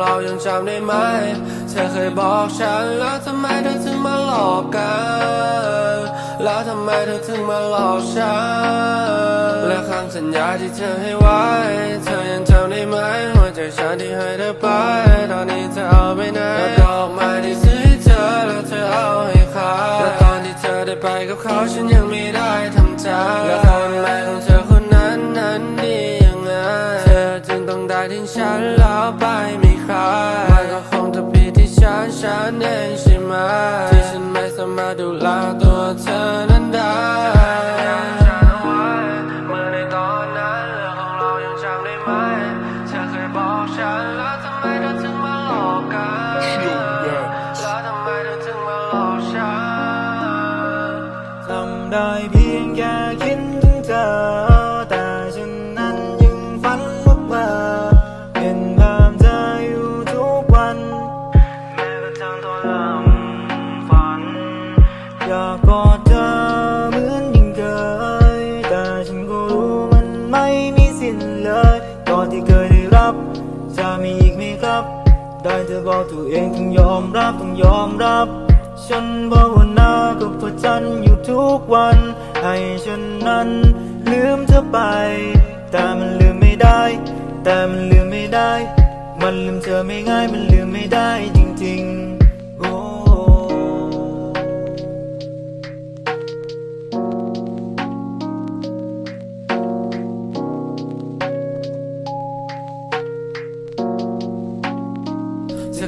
เรายังจำได้ไหม เธอเคยบอกฉันแล้วทำไมเธอถึงมาหลอกกัน แล้วทำไมเธอถึงมาหลอกฉัน และคำสัญญาที่เธอให้ไว้ เธอยังจำได้ไหมหัวใจฉันที่ให้เธอไป ตอนนี้เธอเอาไปไหนแล้วดอกไม้ที่ซื้อให้เธอแล้วเธอเอาให้เขาและตอนที่เธอได้ไปกับเขาฉันยังไม่ได้ทำใจและทำไมของเธอคนนั้นนั้นดียังไง เธอจึงต้องได้ทิ้งฉันแล้วไป ฉันแล้วทำไมเธอถึงมาหลอกกันแล้วทำไมเธอถึงมาหลอกฉันทำได้เพียงแค่คิด ได้เธอบอกตัวเองต้องยอมรับต้องยอมรับ ฉันภาวนากับพระจันทร์อยู่ทุกวัน ให้ฉันนั้นลืมเธอไป แต่มันลืมไม่ได้ แต่มันลืมไม่ได้ มันลืมเธอไม่ง่ายมันลืมไม่ได้จริงๆ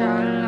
Shall